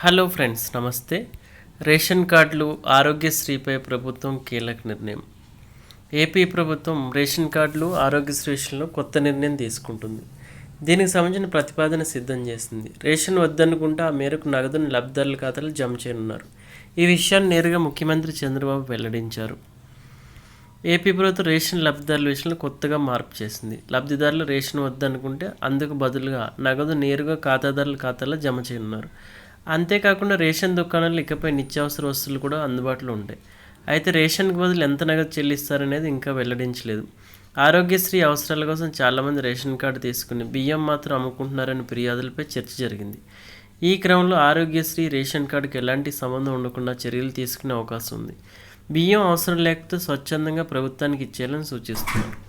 Hello friends నమస్తే. Ration కార్డులు ఆరోగ్యశ్రీపై ప్రభుత్వం కీలక నిర్ణయం. ఏపీ ప్రభుత్వం రేషన్ కార్డులు ఆరోగ్యశ్రీ విషయంలో కొత్త నిర్ణయం తీసుకుంటుంది. దీనికి సంబంధించిన ప్రతిపాదన సిద్ధం చేసింది. రేషన్ వద్దనుకుంటే ఆ మేరకు నగదును లబ్ధిదారుల ఖాతాలు జమ చేయనున్నారు. ఈ విషయాన్ని నేరుగా ముఖ్యమంత్రి చంద్రబాబు వెల్లడించారు. ఏపీ ప్రభుత్వం రేషన్ లబ్ధిదారుల విషయంలో కొత్తగా మార్పు చేసింది. లబ్ధిదారులు రేషన్ వద్దనుకుంటే అందుకు బదులుగా నగదు నేరుగా ఖాతాదారుల ఖాతాలో జమ చేయనున్నారు. అంతేకాకుండా రేషన్ దుకాణాలు ఇకపై నిత్యావసర వస్తువులు కూడా అందుబాటులో ఉంటాయి. అయితే రేషన్కి బదులు ఎంత నగదు చెల్లిస్తారనేది ఇంకా వెల్లడించలేదు. ఆరోగ్యశ్రీ అవసరాల కోసం చాలామంది రేషన్ కార్డు తీసుకుని బియ్యం మాత్రం అమ్ముకుంటున్నారని ఫిర్యాదులపై చర్చ జరిగింది. ఈ క్రమంలో ఆరోగ్యశ్రీ రేషన్ కార్డుకి ఎలాంటి సంబంధం ఉండకుండా చర్యలు తీసుకునే అవకాశం ఉంది. బియ్యం అవసరం లేకపోతే స్వచ్ఛందంగా ప్రభుత్వానికి ఇచ్చేయాలని సూచిస్తున్నారు.